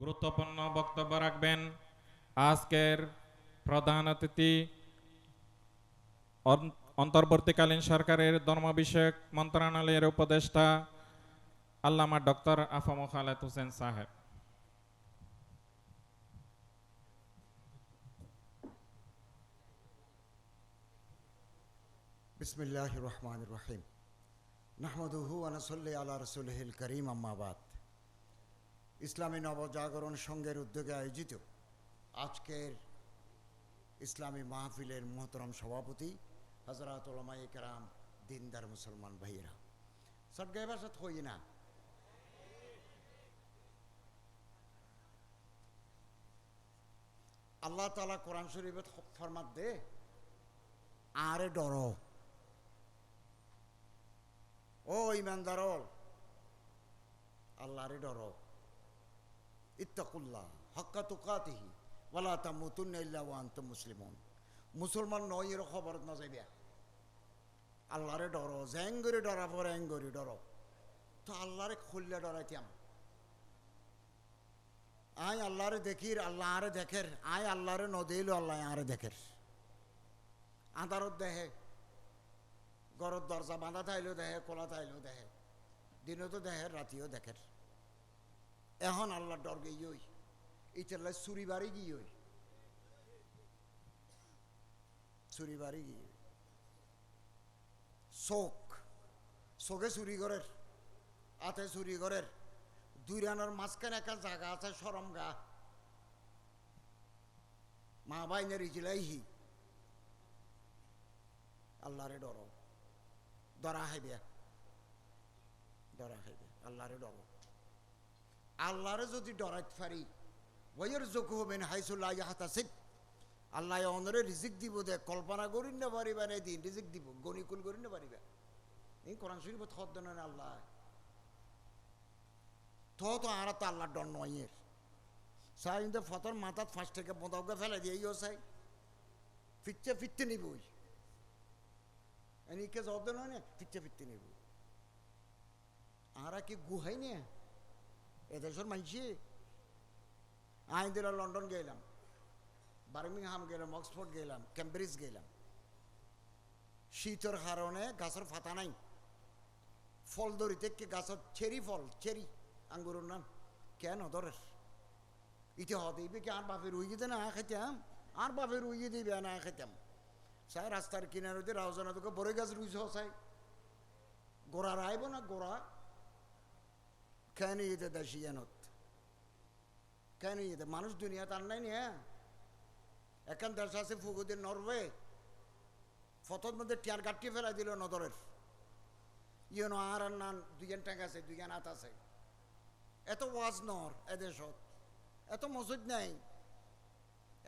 গুরুত্বপূর্ণ বক্তব্য রাখবেন। আজকের প্রধান অতিথি অন্তর্বর্তীকালীন সরকারের ধর্ম বিষয়ক মন্ত্রণালয়ের উপদেষ্টা আল্লামা ডক্টর আফাম খালেদ হোসেন সাহেব। বিসমিল্লাহ রহমান রহিম। নাহমদুহু আনসল্লি আল্লাহ রসুলহিল করিম আম্মাবাদ ইসলামী নবজাগরণ সংঘের উদ্যোগে আয়োজিত আজকের ইসলামী মাহফিলের মহতরম সভাপতি হজরত ওলামাই দিনদার মুসলমান ভাইয়েরা। সব গাইবাসাত হই না? আল্লাহ তালা কোরআন শরীফত ফরমাত দে, আরে ডর। ও ইমানদার আল্লাহরে ডর। ইত্তাকুল্লাহ, হক্কা তুকাতিহি, ওয়ালা তামুতুন্না ইল্লা ওয়া আনতুম মুসলিমুন। মুসলমান নয় এর খবর না যাইবে আল্লাহরে ডর জ্যাঙ্গরি ডরা পর অ্যাঙ্গরি ডর। তো আল্লাহরে খুললে ডরাইতাম। আয় আল্লাহরে দেখির, আল্লাহ আরে দেখের। আয় আল্লাহরে নদীল আল্লাহ আরে দেখের। আদারত দেহে গরত দরজা বাঁধা থাইলেও দেহে কোলা থাইলেও দেহে দিনও তো দেহে রাতিও দেখের। এখন আল্লাহ ডর গিয়ে ইটাল্লা চুরি বাড়ি গিয়ে চুরি বাড়ি গিয়ে। চোখ। চোখে চুরি করের আতে চুরি করের। দুই রানের মাঝখানে একটা জায়গা আছে, সরম গা। মা বাইনের ইজিলাইহি আল্লাহরে ডর। ডরা হাইবে ডরা হাইবে আল্লাহরে ডর। আল্লাহরে যদি ডরাইতে পারি ওয়ের যোগ হবেন হাইসুল্লাহ হাতাসিক আল্লাহ অনরে রিজিক দিব দে, কল্পনা করি না পারিবা না দিন, রিজিক দিব, গণিকুল করি না পারিবা এই কোরআন শরীফ থদ দেন আল্লাহ। তো তো আর তো আল্লাহ ডর নয়ের সাই কিন্তু ফতর মাথাত ফার্স্ট থেকে বোঁদাউকে ফেলে দিয়ে ইও চাই ফিরতে ফিরতে নিবই। এনিকে জবাব দেন না, ফিরতে ফিরতে নিব আরা কি গুহাই নে এদেশের মানসি আইন দিল লন্ডন গেলাম বার্মিংহাম গেলাম অক্সফোর্ড গেলাম ক্যাম্ব্রিজ গেলাম শীতের কারণে গাছের ফাতা নাই ফল ধরিতে কি গাছের চেরি ফল চেরি আঙ্গুরের নাম কেন ধরের ইতে হদিবে কি আর বাপের উইয়ে দে না খাইতাম আর বাপের উইয়ে দিবে না খাইতাম সাই রাস্তার কিনারে রাউজানা তোকে বড় গাছ রুইছ সাই গোড়া রাইব না গোড়া কেন ইতে দেশিয়ানত কেন ইতে মানুষ দুনিয়া তার নাই নিয়ে? এখান দেশ আছে ফুগুদের নরওয়ে। ফটোর মধ্যে টিয়ার কাটিয়ে ফেলাই দিল নদরের। ইয়েন আর আর নান, দুইজন টাকা আছে, দুইজন হাত আছে। এত ওয়াজ নর এদেশত এত মজুদ নাই।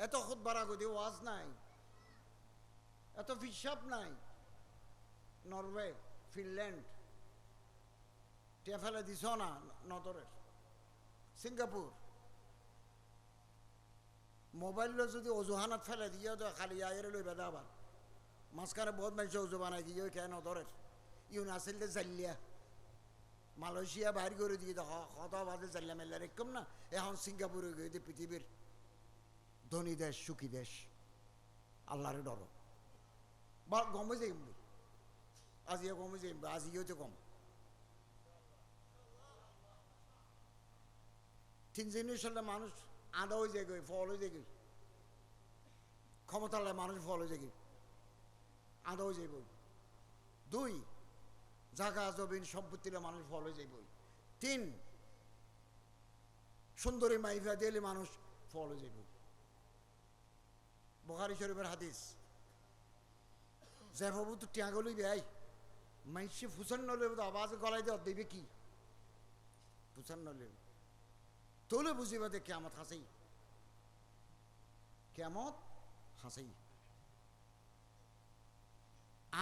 এত খুদ বারাগদি ওয়াজ নাই। এত ফিসাব নাই। Norway, Finland. টিয়া ফেলে দিছ না নদরের। সিঙ্গাপুর। মোবাইল যদি অজুহানত ফেলে, দিয়ে তো খালি আয়ের লই বেদা আবার মাঝখানে বহুত মানুষ অজু বানাই দিয়ে কেন নদরের। ইউন আসিল জাল্লিয়া মালয়েশিয়া বাইর করে দিয়ে, তো হত বাদে জাল্লা মেল্লা রেকম না, এখন সিঙ্গাপুরে গিয়ে পৃথিবীর ধনী দেশ, সুখী দেশ। আল্লাহরে ডর বা গমে যাইম আজিও গমে যাইম আজিও তো কম তিন হলে মানুষ আদা হয়ে যায়, ফল হয়ে যায়। ক্ষমতালে মানুষ ফল হয়ে যায়। আদা হয়ে যাইব দুই, জাগা জবিন সম্পত্তিলে মানুষ ফল হয়ে যাইব তিন, সুন্দরী মাইফা দিলে মানুষ ফল হয়ে যাইব বখারি শরীফের হাদিস বাবু তো টিয়াগলি দেয়, মাইসে ফুসান নলে আওয়াজ গলায় দেওয়া দেবে কি? ফুসান নলে তোলে বুঝিবা দে কেমত হাসেই। কেমত হাসেই।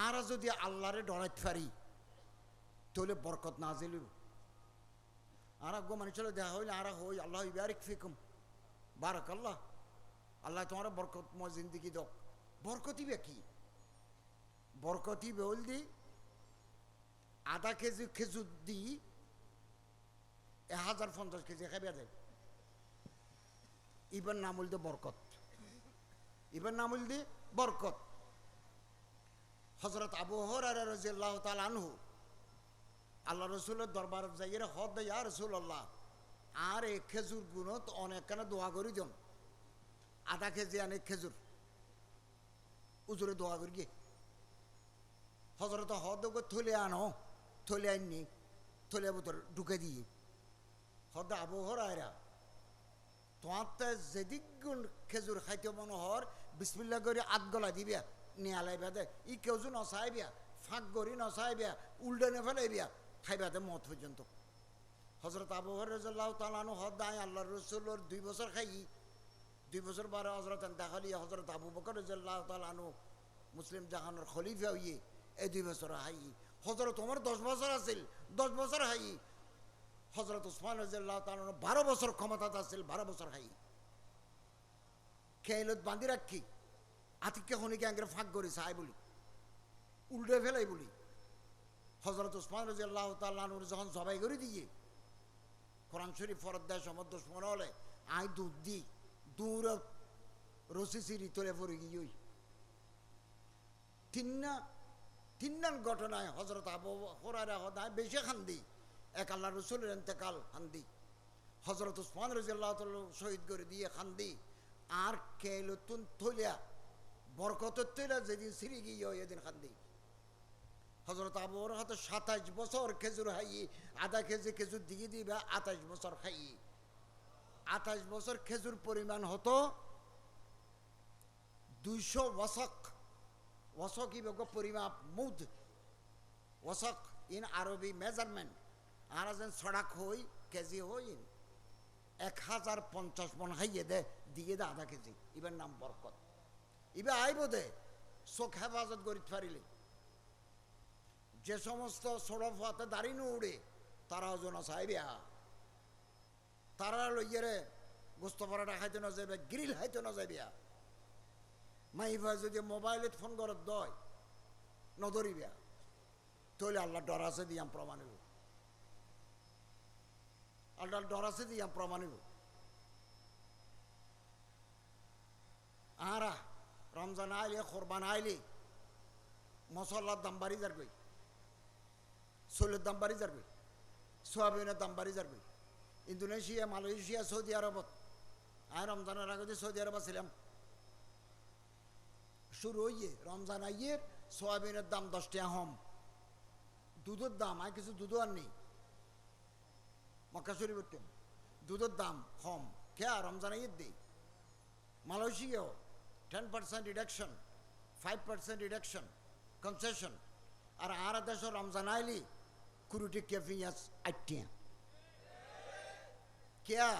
আর যদি আল্লাহরে ডরাইতে পারি তোলে বরকত না জিলিব আর গো মানুষের দেখা হইলে আর হই, আল্লাহ ইবারিক ফিকুম। বারক আল্লাহ আল্লাহ তোমার বরকতময় জিন্দিগি দক। বরকতি বে কি? বরকতি বেউল দি, আধা কেজি খেজুর দি, এ হাজার পঞ্চাশ কেজি খাইবে দেয় ইবার নাম হইল বরকত। ইবার নাম হইল বরকত। হজরত আবু হরার রাজিয়াল্লাহ তাল আনহু। আল্লাহ রসুলের দরবার যাইয়ে হদ আর রসুল আল্লাহ আর এই খেজুর গুণত অনেকখানে দোয়া করি জন আধা কেজি অনেক খেজুর। উজুরে দোয়া করি হজরত হদ থলে আনো, থলে আননি থলে ভিতর ঢুকে দিয়ে হদ আবহর আয়রা তোমার যেদিক গুণ খেজুর খাইতে মনে হর বিসমিল্লা করে আত গলা দিবিয়া, নিয়ে আলাইবা দে, ই কেউজু নসাইবিয়া ফাঁক গড়ি নসাইবিয়া উল্টে নে ফেলাইবিয়া, খাইবা দে মত পর্যন্ত। হজরত আবু হরাহ তালানু হদায় আল্লাহ রসুলোর দুই বছর খাই, দুই বছর বারে হজরত দেখালি হজরত আবু বকর রাজিয়াল্লাহু তালানু মুসলিম জাহানোর খলিফা হইয়ে, এই দুই বছর হাই। হজরত তোমার দশ বছর আছিল, দশ বছর হাই। হজরত উসমান রাজিয়াল্লাহু তালানু বারো বছর ক্ষমতা আছিল বারো বছর হাই। খেলত বান্ধি রাখি, আতিককে খনিকে আঙ্গের ফাঁক করি চাই বলি। উল্টে ফেলাই বলি। হজরত উসমান রাজিয়াল্লাহ তাল্লাহুর যখন জবাই করে দিয়ে, কোরআন শরীফ ফরত দেয় সমদ্র স্মরণ হলে, আই দুধ দি দূর রসি সিরি তোলে পড়ে গিয়ে তিন্না, তিন্নান ঘটনায় হজরত আবু হরারা হদায় বেশি খান্দি এক আল্লাহ রসুলের এতেকাল খান্দি হজরত উসমান রাজিয়াল্লাহ শহীদ করে দিয়ে খান্দি আর কেলতুন থইলা বরকতের তৈলা যেদিন সিঁড়ি গিয়ে এদিন খান্দি হজরত আবুর হয়তো সাতাইশ বছর খেজুর খাই আধা কেজি খেজুর দিয়ে দিবে, আঠাইশ বছর খাই আঠাইশ বছর খেজুর পরিমাণ হতো দুইশো ওয়াসক। ওয়াসক ইবক পরিমাপ মুদ। ওয়াসক ইন আরবি মেজারমেন্ট আর যেন সড়াক হই, কেজি হই। এক হাজার পঞ্চাশ মন খাইয়ে দে, দিয়ে দে আধা কেজি। ইবার নাম বরকত। ইবে আইব দে, চোখ হেফাজত করি পারিলে। যে সমস্ত সড়ক হাতে দাঁড়ি উড়ে তারা ওজন চাইবিয়া তারা লইয়েরে গোস্ত পরাটা খাইতে না যাবে গ্রিল খাইতে না যাবিয়া মাইফা যদি মোবাইলত ফোন করত দয় নধরিবিয়া তৈলে আল্লাহ ডর আছে দিয়াম প্রমাণ হইব আছে দিয়াম প্রমাণ হইব। আরা রমজান আইলে, কোরবান আইলে, মশলার দাম বাড়ি কই চুলের দাম বাড়ি যাবে, সোয়াবিনের দাম বাড়ি যাবে। ইন্দোনেশিয়া, মালয়েশিয়া, সৌদি আরবত আর রমজানের আগে সৌদি আরব ছিলাম শুরু হইয়ে রমজান আইয়ে সোয়াবিনের দাম দশ টাকা হম দুধের দাম, আর কিছু দুধও আর নেই। মক্কা শরীফ দুধের দাম কম। খেয়া রমজান আইয়ের দেই। মালয়েশিয়াও ten percent reduction five percent reduction concession আর আর দেশ রমজান আইলি, কুরুটি কেফিয়াস আটিয়া কেয়া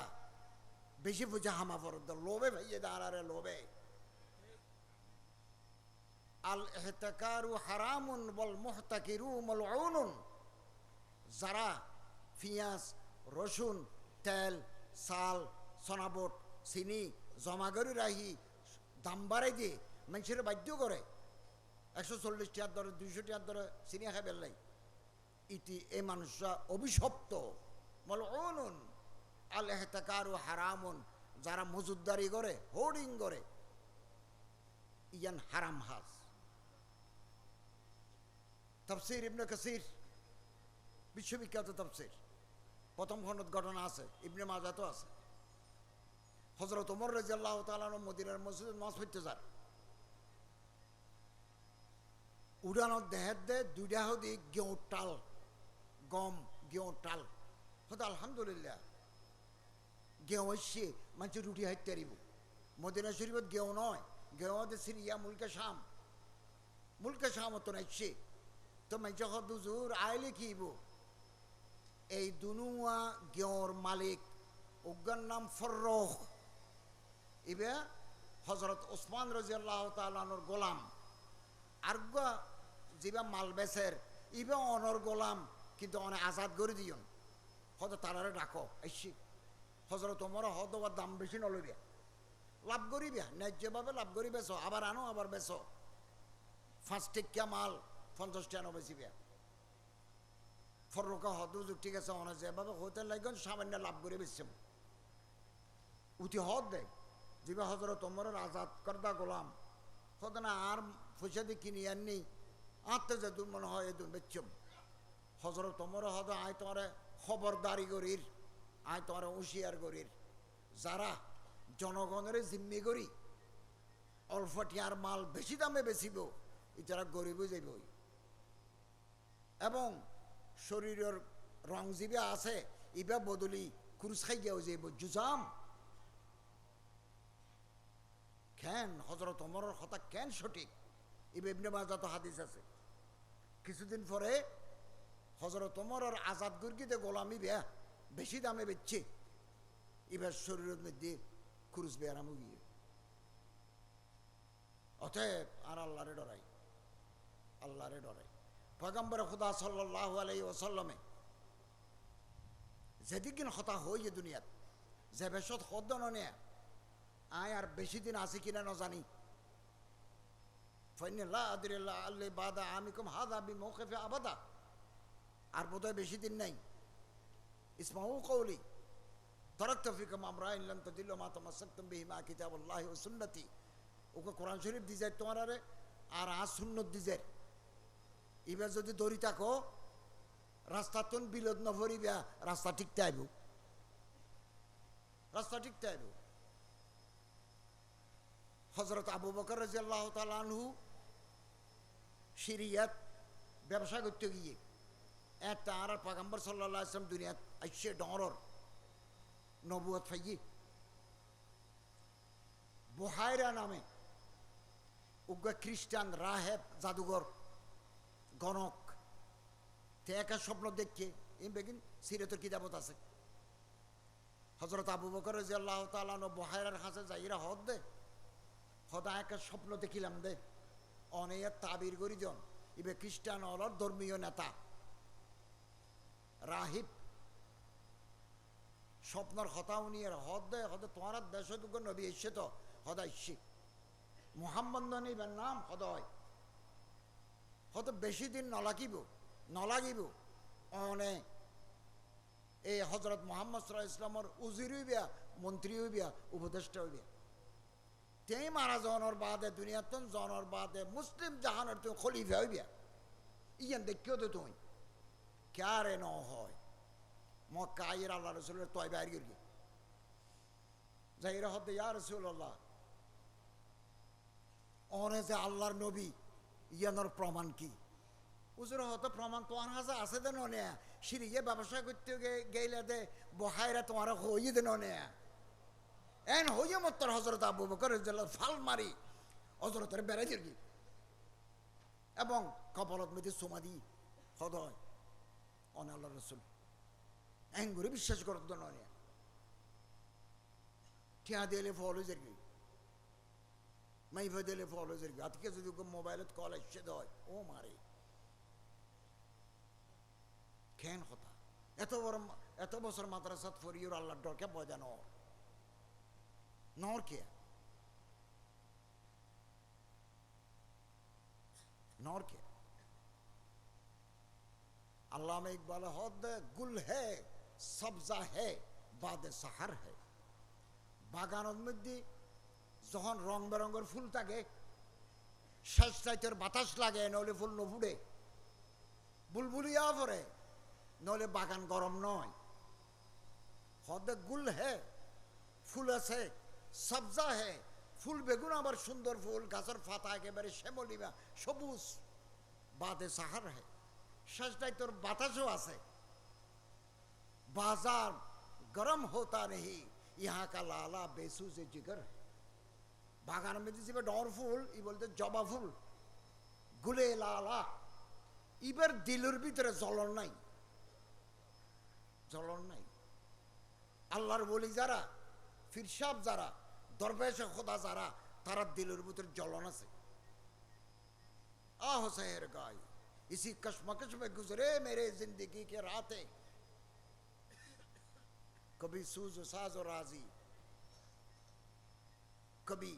বেশি বুঝা হামা ফরদ লোবে ভাইয়ে দাঁড়ারে লোবে আল এহতাকারু হারামুন, বল মুহতাকিরু, মালউনুন। যারা পিঁয়াজ রসুন, তেল চাল সনাবট, চিনি, জমা করে রাহি দাম বাড়াই দিয়ে মানুষের বাধ্য করে। একশো চল্লিশ টিয়ার দরে, দুইশো টিয়ার দরে চিনি খাই বেললাই ইতি এই মানুষরা অভিশপ্ত। বল অনুন আল এহতাকারু হারামুন, যারা মজুদদারি করে, হোর্ডিং করে। ইয়ান হারাম হাস তফসির ইবনে কাসির, বিশ্ববিখ্যাত তফসির। প্রথম খণ্ডত ঘটনা আছে, ইবনে মাজাতো আছে। হজরত ওমর রাজিয়াল্লাহ তালান মদিনার মসজিদ মাছ হইতে যার উড়ানোর দেহের দে দুইটা হদি গেউ টাল, গম গেউ টাল। হতো আলহামদুলিল্লাহ গেউ হচ্ছে মানুষ রুটি হাইতে পারিব মদিনা শরীফত গেউ নয় গেউ দে সিরিয়া, মুলকে শাম। মুলকে শাম হতো নাইছে তো মানুষ দুজুর আইলে কিব এই দুনুয়া গেউর মালিক উজ্ঞার নাম ফর্রহ ইবে হজরত ওসমান রাজিয়াল্লাহ তালানোর গোলাম। আরগা যেবা মাল বেচের, ইবে অনর গোলাম, কিন্তু অনেক আজাদ করে দিয়ন। হয়তো তারারে ডাকো, আইসি। হজরত তোমার হয়তো বা দাম বেশি নলবিয়া লাভ করিবিয়া ন্যায্যভাবে লাভ করি বেছো আবার আনো, আবার বেছো পাঁচ টিকা মাল, পঞ্চাশ টাকা বেচিবিয়া ফরকা হদু ঠিক আছে অনেক যেভাবে হতে লাগন, সামান্য লাভ করে বেচছে। উঠি হদ দেয় যিবা হজরত ওমরের আজাদ করদা গোলাম। হত না আর পয়সা দিয়ে কিনি আননি আত্মে যে দূর মনে হয় এদুন বেচম হজরত ওমর হদ আয় তোমার খবরদারি করির, আয় তোমার হুঁশিয়ার করির। যারা জনগণের জিম্মি করি, অল্প টিয়ার মাল বেশি দামে বেচিব এটারা গরিব যাইব এবং শরীরের রং জিবে আছে ইবা বদলি কুরুস খাই খাইয়াও যাইব জুজাম কেন? হজরত অমরের কথা কেন সঠিক? ইবে ইবনে মাজাত হাদিস আছে। কিছুদিন পরে হজরত অমরের আজাদ গুর্গিতে গোলামি বেয়া বেশি দামে বেচছে। এবার শরীরের মধ্যে কুরুস বেয়ারামও গিয়ে অতএব আর আল্লাহরে ডরাই আল্লাহরে ডরাই। পয়গম্বর খুদা সাল্লাহ আলাই ওসাল্লামে যেদিকিন হতা হই যে দুনিয়াত, যে বেশত হদ্দ নে আয় আর বেশি দিন আছে কিনা ন জানি ফাইনাল্লাহ আদিরাল্লাহ আল্লাহ বাদা আমিকুম হাদা বি মৌকেফে আবাদা। আর বোধহয় বেশি দিন নাই। ইসমাউ কৌলি তরক তফিকম আমরা ইল্লাম তো দিল মা তোমার সত্যম বিহিমা কিতাব আল্লাহ সুন্নতি। ওকে কোরআন শরীফ দি যায় তোমার আর আজ সুন্নত দি যায় এবার যদি দড়ি থাকো, রাস্তা তুন বিলোদ নভরিবা রাস্তা ঠিকতে আইব রাস্তা ঠিকতে আইব হজরত আবু বকর রাজি আল্লাহ তালু সিরিয়াত ব্যবসা করতে গিয়ে, একটা আর পাগাম্বর সাল্লাহ আসলাম দুনিয়াত আইসে ডরর নবুয়ত ফাইয়ে বহায়রা নামে, উগ্র খ্রিস্টান, রাহেব, জাদুঘর গণক। তে একা স্বপ্ন দেখে, এই বেগিন সিরতের কিতাবত আছে। হজরত আবু বকর আল্লাহ তালানো বহায়রার কাছে যাইরা হদ দে। হদা একা স্বপ্ন দেখিলাম দে। অনেক তাবির গরিজন, ইবে খ্রিস্টান অলর ধর্মীয় নেতা। রাহিব, স্বপ্নর হতাও নিয়ে হদ দে, হদ তোমার দেশ নবী এসে তো হদা ইসে মোহাম্মদ নাম হদয়। হয়তো বেশি দিন নলাগিব? নলাগিব? অনে এই হজরত মোহাম্মদ সাল্লাহ ইসলামর উজির হইবিয়া, মন্ত্রী হইবিয়া, উপদেষ্টা হইবিয়া। তেই মারা জনের বাদে দুনিয়াতন জনের বাদে, মুসলিম জাহানের তুমি খলিফা হইবিয়া। ইয়ান দেখিও তো তুমি ক্যারে ন হয়? আইয়ের আল্লাহ রসুলের তয় বাইর গিয়ে যাইরা হতে, ইয়া রসুল্লাহ অনে যে আল্লাহর নবী ইয়ানোর প্রমাণ কি? উজুর হয়তো প্রমাণ তোমার হাজা আছে দেন নে সিরিয়ে ব্যবসা করতে গেলে দে, বহাইরা তোমার হইয়ে দেন নে এন হইয়ে মত্তর হজরত আবু বকর ফাল মারি, হজরতের বেড়াই দিলি এবং কপালত মেয়েদের সোমাদি হদয় অনে আল্লাহ রসুল। এন করে বিশ্বাস করত নে ঠিয়া দিলে ফল হয়ে যাবি মাই ফাইদেলে আজকে যদি মোবাইলত কল ও মারে এত বড় এত বছর মাদ্রাসাত ডরকে নর কে নর কে আল্লাহ ইকবাল হদ গুল হে সবজা হে বাদে সাহার হে বাগানের মধ্যে যখন রং বেরঙের ফুল থাকে, শেষ রাইতের বাতাস লাগে, নইলে ফুল নফুড়ে বুলবুলিয়া পরে নইলে বাগান গরম নয়। হদে গুল হে, ফুল আছে, সবজা হে, ফুল বেগুন আবার সুন্দর ফুল গাছের ফাতা একেবারে শ্যামলিবা সবুজ, বাদে সাহার হে। শেষটাই তোর বাতাসও আছে। বাজার গরম হতা নেহি ইহা কা লালা বেসু যে জিগর হে। বাগানের মধ্যে যে ডর ফুল ই বলতে জবা ফুল গুলে লালা ইবার দিলুর ভিতরে জ্বলন নাই জ্বলন নাই আল্লাহর বলি যারা ফিরসাব যারা দরবেশ খোদা যারা তারা দিলের ভিতরে জ্বলন আছে আহ সেহের গাই इसी कश्मकश में गुजरे मेरे जिंदगी के रातें कभी सूज साज और राजी कभी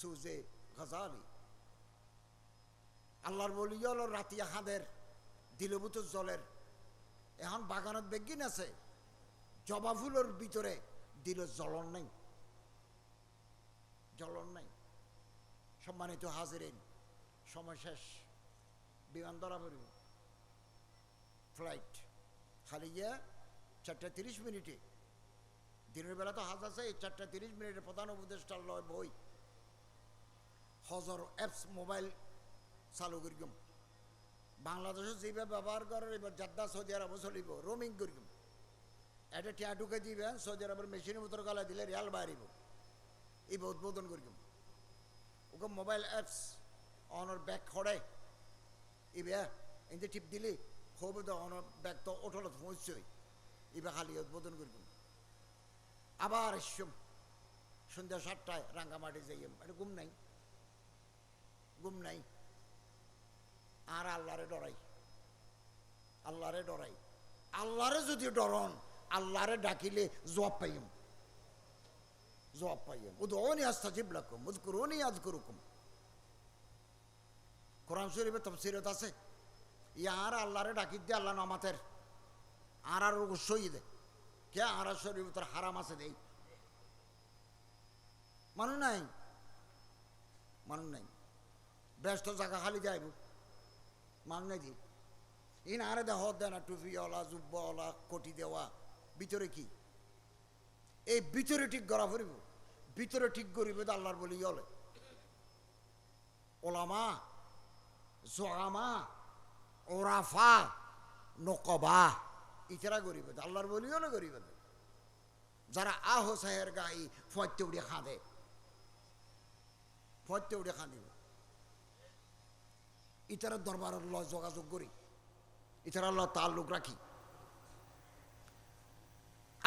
সুজে গজালি। আল্লাহর বলি হলো রাতিয়া হাঁদের দিলভূত জলের। এখন বাগানত বেগিন আছে, জবা ফুলের ভিতরে দিল জলন নাই। জ্বলন নাই। সম্মানিত হাজিরিন, সময় শেষ। বিমান ধরা পড়ব। ফ্লাইট খালি গিয়া চারটা তিরিশ মিনিটে। দিনের বেলা তো হাজ আছে চারটা তিরিশ মিনিটে প্রধান উপদেষ্টার লয় বই হজর অ্যাপস মোবাইল চালু করিম বাংলাদেশে যেভাবে ব্যবহার করে, এবার জাদ্দা সৌদি আরব চলিব রোমিং করিম এটা টিয়া ঢুকে দিবেন সৌদি আরবের মেশিনের ভিতর গলা দিলে রিয়াল বাড়িব এই উদ্বোধন করিম ওকে মোবাইল অ্যাপস অনর ব্যাগ খড়ে। ইবে এতে টিপ দিলি, খুব তো অনর ব্যাগ তো ওঠলত পৌঁছই ইবে খালি উদ্বোধন করিম আবার এসম সন্ধ্যা সাতটায় রাঙ্গামাটি যাইম, এটা ঘুম নাই। ঘুম নাই আর আল্লাহরে ডরাই আল্লাহরে ডরাই আল্লাহরে যদি ডরন আল্লাহরে ডাকিলে জবাব পাইম জবাব পাইম উদৌনি আস্তাজিব লাকুম উদকুরুনি আদকুরুকুম কোরআন শরীফে তফসিরত আছে ইয়ার আল্লাহরে ডাকি দিয়ে আল্লাহ নামাতের আর আর অবশ্যই দে কে আর শরীফ তোর হারাম আছে দেই মানুষ নাই মানুষ নাই ব্যস্ত জায়গা খালি যাইব। নাই দি ইন আরে দেহ দেয় না টুপিওয়ালা জুব্বাওয়ালা কটি দেওয়া। ভিতরে কি? এই ভিতরে ঠিক করা ফুরিব। ভিতরে ঠিক করিব তো আল্লাহর বলি হলে ওলামা, জোয়ামা, ওরাফা, নকবা, ইতারা গরিব আল্লাহর বলিও না গরিব যারা আহ সাহের গাই ফয়তে উড়ে খাঁদে। ফয়তে উড়ে খাঁদিব। ইতারা দরবার যোগাযোগ করি। ইতারা আল্লাহ তাল্লুক রাখি।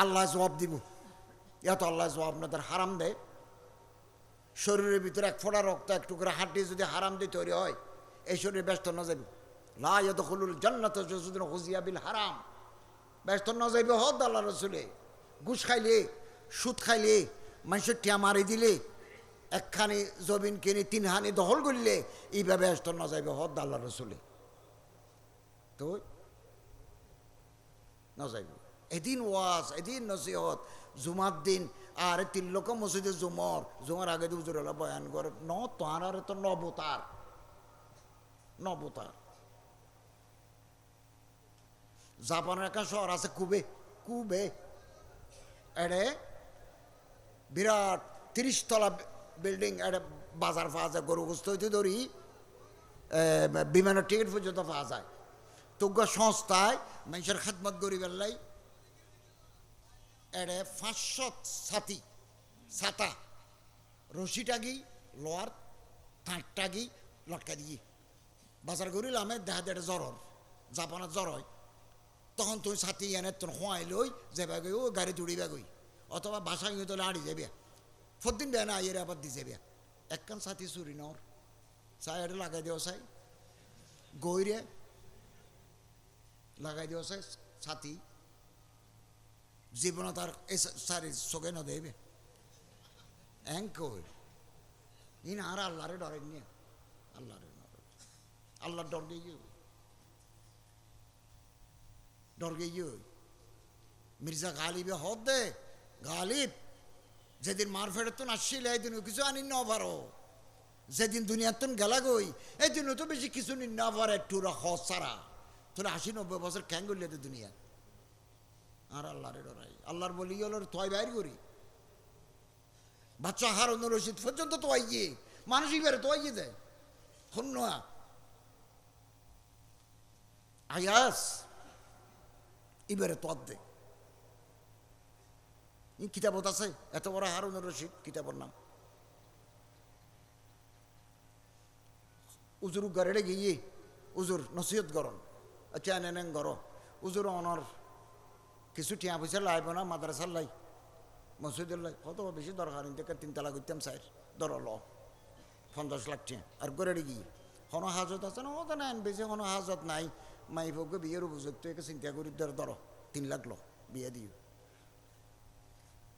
আল্লাহ জবাব দিব। ইয়া তো আল্লাহ জবাব আপনাদের হারাম দেয় শরীরের ভিতরে এক ফোঁটা রক্ত, এক টুকরা হাড্ডি যদি হারাম দিয়ে তৈরি হয়, এই শরীরে ব্যস্ত না যাবে লা ইয়াদখুলুল জান্নাত যুজুদিন হুজিয়া হারাম। ব্যস্ত না যাইবে হদ আল্লাহ রসুলে। ঘুষ খাইলে, সুদ খাইলে, মানুষের টিয়া মারি দিলে একখানি জমিন কিনে তিন হানি দখল করলে এইভাবে ব্যস্ত না যাইবে, হদ আল্লাহ রসুলে। তো না যাইব। এদিন ওয়াজ, এদিন নসিহত, জুমার দিন, আর তিন লোক মসজিদে জুমর, জুমার আগে দুজোর বয়ান করে, ন তার আর তো নবতার নবতার জাপানের একটা শহর আছে কুবে কুবে। এড়ে বিরাট তিরিশ তলা বিল্ডিং এটা বাজার পাওয়া যায় গরু গোস্ত হইতে ধরি বিমানের টিকিট পর্যন্ত পাওয়া যায় তোগ্য সংস্থায় মানুষের খাদমত গরিবের লাই এড়ে পাঁচশো ছাতি ছাতা রশি টাগি লোয়ার তাঁট টাগি লটকা দিয়ে বাজার করিলাম দেখা দেড় জ্বর হর জাপানত জ্বর হয় তখন তুই ছাতি এনে তোর খোয়াই লই যাবে গই ও গাড়ি তুড়িবে গই অথবা বাসায় তোলে আড়ি যাবে ফদিন বেয়া না আইয়ের আবার দি যাবে একখান ছাতি চুরি নর চাই এটা লাগাই দিও চাই গইরে লাগাই দিও চাই সাথী জীবন তার সারি চোখে ন দেবে এং কই? ইন আর আল্লাহরে ডরেন নিয়ে আল্লাহরে আল্লাহ ডর গিয়ে ডর গিয়ে মির্জা গালিবে হদ দে। গালিব। যেদিন মার ফেরত আসছিল এই দিন কিছু আনি ন পারো যেদিন দুনিয়ার তুন গেলা গই এই দিন তো বেশি কিছু নি না পারে হজ সারা তোরা আশি নব্বই বছর ক্যাং করলে তো দুনিয়া? আর আল্লাহরে ডরাই। আল্লাহর বলি হলো তোয় বাইর করি। বাচ্চা হারুন রশিদ পর্যন্ত তো আইয়ে মানুষই বেড়ে তো আইয়ে দেয় শূন্য আয়াস ইবারে তদ দে। ই কিতাবত আছে, এত বড় হারুন রশিদ কিতাবর নাম। উজুর গড়ে গিয়ে উজুর নসিহত গরম আচ্ছা এনে গর উজুর অনর কিছু টিয়া পয়সা লাইব না মাদ্রাসার লাই, মসজিদের লাই। কত বেশি দরকার ইন্টাকে তিনতলা করতাম সাইড দর ল। পঞ্চাশ লাখ টিয়া, আর গড়ে গিয়ে। কোনো হাজত আছে না? ও তো নাই, বেশি কোনো হাজত নাই। মাই ভোগে বিয়ের উপযোগ তো একে চিন্তা করি ধর তিন লাখ ল, বিয়ে দিও।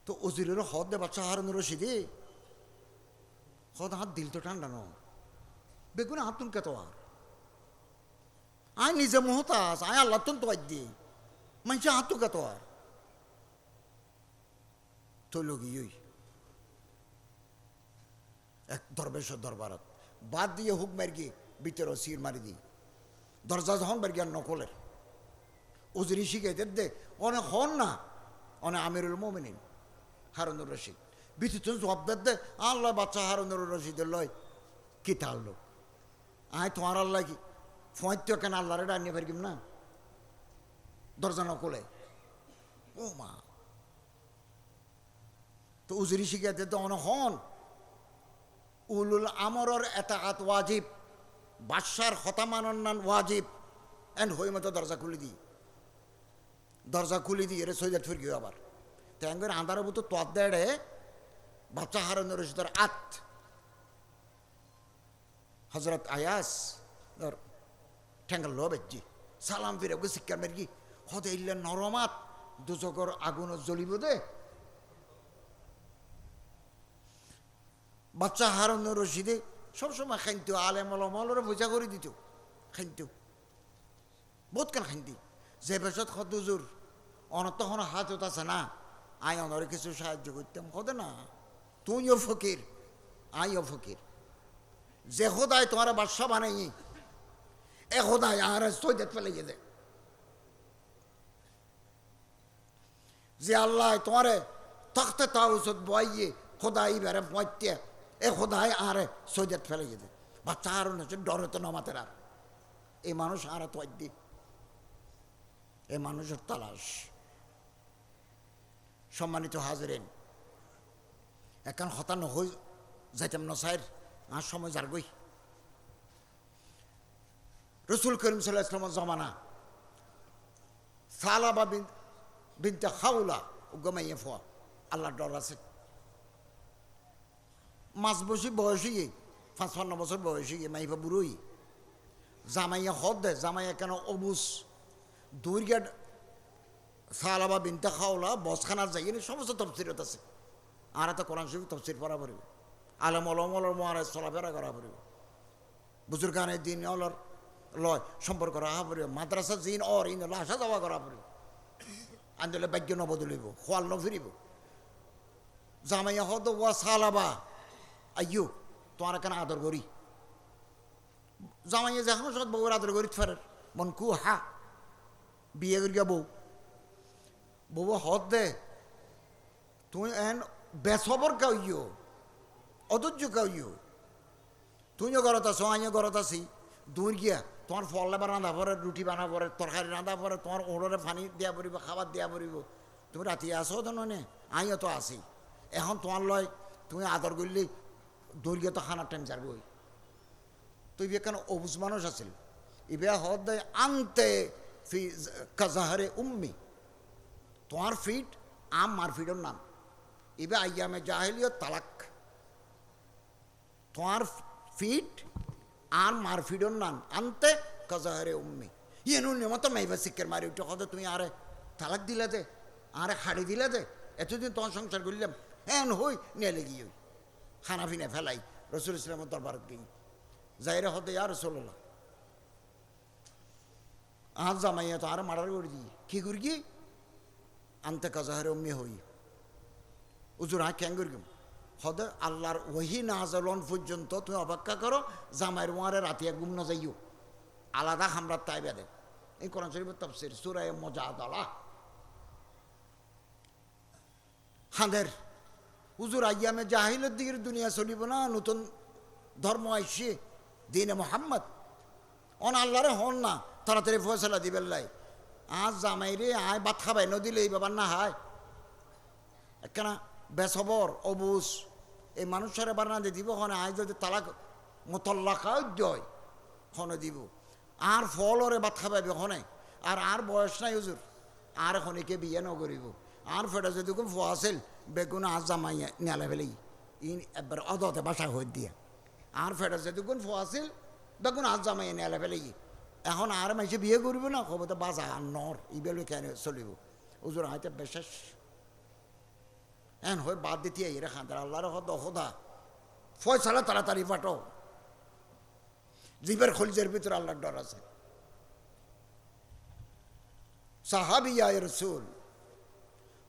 তো অজিরের হদ দে, বাচ্চা হারানো রশিদি হদ হাত দিল তো ঠান্ডা ন বেগুনে হাত তুন কেত আর। আয় নিজে মহতাস আয় আল্লাহ তুন তো দিয়ে মানুষের হাত তো কেত আর। তো লগি এক দরবেশের দরবারত। বাদ দিয়ে হুক মার গিয়ে ভিতরে সির মারি দিই দরজা যখন বের গিয়ে নকলের। উজরি শিখাইতে দে অনেক হন না অনেক আমিরুল মোমিনিন। হারুনুর রশিদ। বিচিত্র জবাব দে আল্লাহ বাচ্চা হারুনুর রশিদের লয়। কি লোক? আয় তোমার আল্লাহ কি? ফোঁয়াত্য কেন আল্লাহরে ডানিয়ে পারিম না? দরজা নকলে ও মা। তো উজরি শিখাইতে তো অনেক হন। উলুল আমরর এটা আত ওয়াজিব, বাদশার হতামানন্নান ওয়াজিব। এন হই মতো দরজা খুলে দিই দরজা খুলে দিই এর সৈজাত ফিরকি আবার। আন্ধার মতো তোয়াদ দেড়ে বাচ্চা হারানোর রশিদার আত হজরত আয়াস ঠ্যাঙ্গাল বেজি সালাম ফিরে ওকে শিক্ষা মেরগি হতে ইল্লে নরমাত দুচকর আগুন জ্বলিব দে বাচ্চা হারানোর রশিদে সবসময় খাইতো আলেম আলমলরে বোঝা করে দিত খাইতো বহুত কেন খাইতি যে পেশত খতুজুর অনত তখন হাত আছে না আই অনরে কিছু সাহায্য করতাম কদে না। তুইও ফকির, আইও ফকির। যে খোদায় তোমার বাদশা বানাই এ খোদায় আর সৈদাত ফেলে দে। যে আল্লাহ তোমারে তখতে তাউসত বইয়ে খোদাই বেড়ে পয়তে এ খোদায় আরে সৈদাত ফেলে যেতে বাচ্চা আর হচ্ছে ডরে তো নমাতের আর। এই মানুষ আর তো দি। এ মানুষের তালাশ। সম্মানিত হাজরেন এখন হতান্ন হই যাইতাম নসাইর আর সময় যার গই রসুল করিম সাল্লাহ ইসলামের জমানা, সালাবা বিন বিনতে খাউলা গমাইয়ে ফোয়া আল্লাহ ডর আছে। মাছ বসি বয়সী পাঁচ পান্ন বছর বয়সী মাইফা বুড়োই জামাইয়া হদ দে, জামাইয়া কেন অবুস দুর্গেট সালাবা বিনতে খাওলা বসখানার যাই সমস্ত তফসিরত আছে। আর এত কোরআন শরীফ তফসির পড়া পড়িব। আলম অলম অলর মহারাজ চলাফেরা করা পড়িব। বুজুর্গানের দিন অলর লয় সম্পর্ক রাখা পড়িব। মাদ্রাসা জিন অর ইন আসা যাওয়া করা পড়িব। আন্দোলন বাক্য নবদলিব খোয়াল নফিরিব জামাইয়া হদ ওয়া সালাবা আইয়ো, তোমার কেন আদর করি? জামাইয়া যখন সৎ বউর আদর করি ফেরার মন কু হা বিয়ে করিয়া বউ। বউ হদ দে। তুই এন বেসবর কাউইও অধৈর্য কাউইও তুইও ঘরত আছো আমিও ঘরত আছি। দূর গিয়া তোমার ফল এবার রান্ধা পরে রুটি বানা পরে তরকারি রান্ধা পরে তোমার ওড়রে পানি দিয়া পড়িব খাবার দিয়া পড়িব তুমি রাতি আসো তো ননে আমিও তো আসি এখন তোমার লয়, তুমি আদর করলে দূর গিয়ে তো খানার টাইম যাবই তুই কেন অবুজ মানুষ আছিল? ইবে হদ আনতে ফি কাজাহারে উম্মি। তোমার ফিট, আম মারফিটের নাম। ইবে আইয়ামে জাহেলিও তালাক। তোমার ফিট আর মারফিডর নাম। আনতে কাজাহারে উম্মি। ইয়েনু নিয়মত মাইবা শিক্ষের মারি উঠে কথা তুমি আরে তালাক দিলে দে, আরে হাড়ি দিলে দে, এতদিন তোমার সংসার করলাম হ্যাঁ হই, নিয়ে লেগি হই। খানা ফিনে ফেলাই, রসুল ইসলামের দরবার গিয়ে যাইরে হতে আর রসুল্লাহ আজ জামাইয়া তো আর মারার করে দিই কি করি আনতে কাজাহারে উম্মি হই। উজুর হ্যাঁ ক্যাং করি হদে আল্লাহর ওহি না আজলন পর্যন্ত তুমি অপেক্ষা করো, জামাইয়ের ওয়ারে রাতিয়া গুম না যাইও। আলাদা হামরার তাই বেদে। এই কোরআন শরীফের তফসির, সুরায় মজা আদালা হাঁদের হুজুর আইয়ামে জাহিলের দিকের দুনিয়া চলিব না, নতুন ধর্ম আইসে, দিনে মোহাম্মদ। অন আল্লাহরে হন না, তাড়াতাড়ি ফয়সলা দিবেন লাই। আজ জামাই রে, আয় ভাত খাবাই নদিলে এই বাবার না হায়। একখানা বেসবর অবুস এই মানুষের এবার না দিব হনে আয় যদি তালাক মতল্লাকাও জয় হনে দিব। আর ফলরে ভাত খাবাইবে হনে আর আর বয়স নাই হুজুর আর খনিকে বিয়ে নকরিব আর ফেটা যদি খুব ফোয়াছিল বেগুন আজ জামাই নেলে ফেলেই ইন এবার অদতে বাসা হয়ে দিয়া। আর ফেটা যদি কোন ফোয়াছিল বেগুন আজ জামাই নেলে ফেলেই এখন আর মাইসে বিয়ে করব না খবর তো বাজা আর নর ইবেলে কেন চলিব। হুজুর হয়তো বিশেষ। এন হয়ে বাদ দিতে এরা খান্দার আল্লাহর হদ হদা ফয়সালা তাড়াতাড়ি পাঠো। জীবের খলিজের ভিতরে আল্লাহর ডর আছে। সাহাবিয়া রসুল।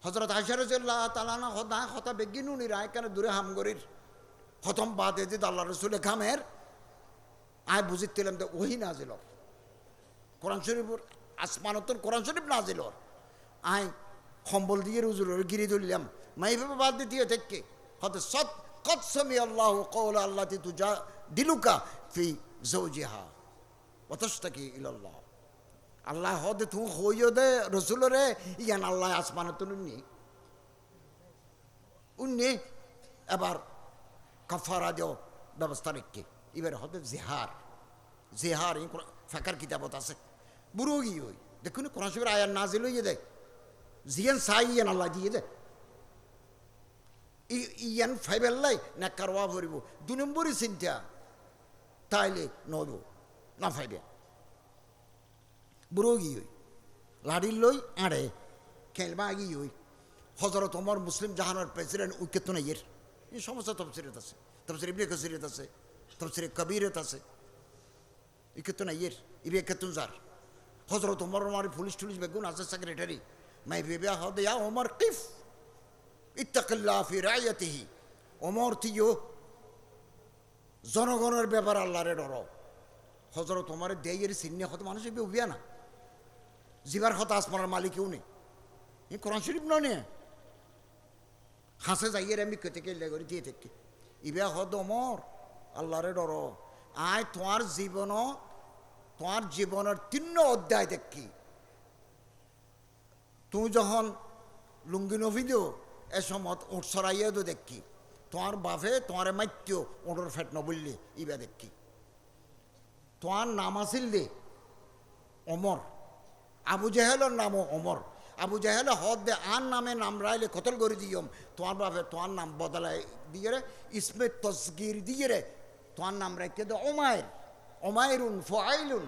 হজরত আশারুল্লাহ তালানা হদা হতা বেগিনু নিরা কেন দূরে হামগরির হতম বাদে যে আল্লাহ রসুলের খামের আয় বুঝিতেলাম যে ওহি নাজিল কোরআন শরীফর আসমানতন কোরআন শরীফ নাজিল আয় সম্বল দিয়ে রুজুর গিরি ধরলাম। মাইভাবে বাদ দিতে থেকে হতে সৎ কত সমি আল্লাহ কৌল আল্লাহ তু যা দিলুকা ফি জৌজিহা অতস্তকি ইল্লাহ আল্লাহ হদে তু হইও দে রসুলরে ইয়ান আল্লাহ আসমানতন উন্নি উন্নি এবার কাফারা দেও ব্যবস্থা রেখে। এবার হতে জেহার জেহার ফাঁকার কিতাবত আছে বুড়ো গিয়ে ওই দেখুন কোরআন শরীফের আয়ার নাজিল হইয়ে দেয় জিয়ান সাই ইয়ান আল্লাহ দিয়ে দেয় ইয়ান ফাইবেল্লাই না কারওয়া ভরিব দু নম্বরই চিন্তা তাইলে নব না ফাইবে বুড়ো গিয়ে ওই লাড়ির লই আড়ে খেলবা গিয়ে ওই হজরত ওমর মুসলিম জাহানের প্রেসিডেন্ট উইকেত নাইয়ের এই সমস্ত তফসিরত আছে তফসির ইবনে কসিরত আছে তফসির কবিরত আছে উইকেত নাইয়ের ইবে কেতুন যার হজরত ওমর ওমর পুলিশ টুলিশ বেগুন আছে সেক্রেটারি মাই বেবিয়া হদে ইয়া ওমর কিফ। ইত্তাকিল্লাহ ফি রায়াতিহি ওমর তিও জনগণের ব্যাপার আল্লাহরে ডর। হজরত ওমর দেয়ের চিহ্নে হতে মানুষ এবে উবিয়া না। জিবার হতা আসমানের মালিকেও নেই। এই কোরআন শরীফ নয় হাসে যাইয়ের আমি কেতে কেলে করে দিয়ে থাকি। ইবে হদ অমর আল্লাহরে ডর। আয় তোমার জীবন তোমার জীবনের তিন্ন অধ্যায় দেখি। তুই যখন লুঙ্গি নভি দিও এ সময় উঠ সরাইয়ে দেখি। তোমার বাপে তোমার মাত্য ওটর ফেট নবললে ইবা দেখি। তোমার নাম আছিল দে অমর। আবু জাহেলের নামও অমর। আবু জাহেলে হদ দে আন নামে নাম রাইলে কতল করে দিয়ম। তোমার বাপে তোমার নাম বদলাই দিয়ে রে, ইসমে তসগির দিয়ে রে তোমার নাম রাখতে দে ওমায়ের। ওমায়রুন, ফআইলুন।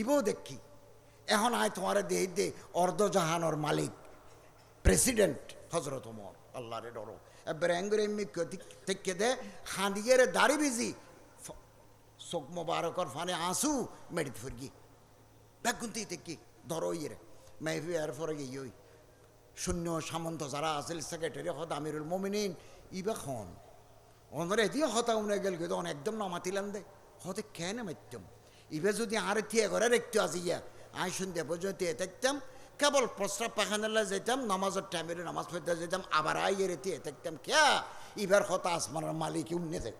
ইবো দেখি। এখন আয় তোমার দেহ দে অর্ধজাহানোর মালিক, প্রেসিডেন্ট হজরত ওমর, আল্লাহরে ডরো। এবার অ্যাঙ্গুর এমনি থেকে দে হাঁদিয়ে দাড়ি বিজি চোখ মোবারকর ফানে আসু মেডিত ফুরগি। ব্যাগুন্তি থেকে ধরো ইয়ে মেহবি এর পরে গিয়ে শূন্য সামন্ত যারা আছিল সেক্রেটারি হত আমিরুল মমিনিন। ইবা খন? অনরে এদিকে হতা উনে গেল কিন্তু অন একদম নামাতিলাম দে। হতে কেন মাত্যম ইবে যদি আর থিয়ে ঘরে একটু ইয়া। আই শুনতে পর্যন্ত থাকতাম। কেবল প্রস্রাব পাখানালে যেতাম নামাজের টাইমে নামাজ পড়তে যেতাম আবার আই এর থিয়ে থাকতাম। কে ইবার হতা আসমানের মালিক উন্নে দেয়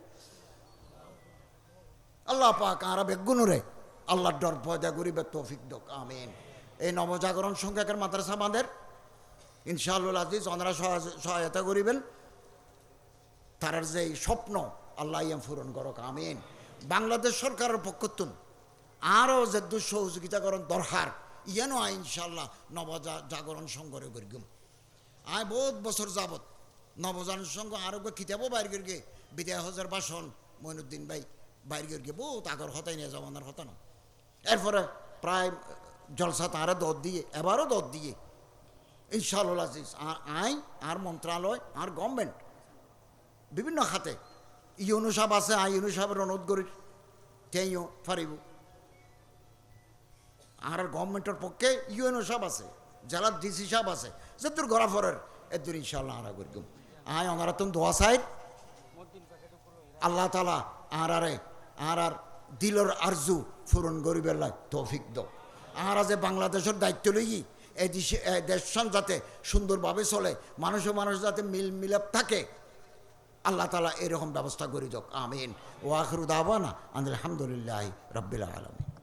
আল্লাহ পাক আর বেগুনরে আল্লাহর ডর পয়দা করিবে তৌফিক দোক, আমিন। এই নবজাগরণ সংখ্যাকের মাদ্রাসা আমাদের ইনশাআল্লাহ আজিজ সহায়- সহায়তা করিবেন। তার যে স্বপ্ন, আল্লাহ ইয়াম পূরণ করক, আমিন। বাংলাদেশ সরকারের পক্ষতুন আরও যে দুঃসহযোগিতা করণ দরকার, ইয়ানো আয় ইনশাল্লাহ জাগরণ সংঘরে করিগুম আয় বহুত বছর যাবত নবজাগরণ সংঘ আরও কিতাবও বাইর করিগে বিদায় হজার বাসন, মইনুদ্দিন ভাই বাইর করিগে বহুত আগর হতাই নিয়ে জমানার হতা না এরপরে প্রায় জলসা তারা দর দিয়ে, এবারও দর দিয়ে। ইনশাআল্লাহ আজিজ আর আইন আর মন্ত্রণালয় আর গভর্নমেন্ট বিভিন্ন খাতে। ইউনু সাহেব আছে আই ইউনু সাহেবের অনুরোধ করি তেইও ফারিব। আর গভর্নমেন্টের পক্ষে ইউএনও সাহেব আছে, জেলার ডিসি সাহেব আছে যে তোর গড়াফরের এদুর ইনশাল্লাহ আরা করিম আয় অনারা তুমি দোয়া সাহেব, আল্লাহ তালা আর আরে, আর আর দিলর আরজু ফুরন গরিবের লাগ, তৌফিক দো আর যে বাংলাদেশের দায়িত্ব লই এই দেশে যাতে সুন্দরভাবে চলে, মানুষে মানুষ যাতে মিল মিলাপ থাকে আল্লাহ তালা এরকম ব্যবস্থা করে যাক আমিন। ওয়াখরুদ আবানা আলহামদুলিল্লাহ রব্বিল আলমী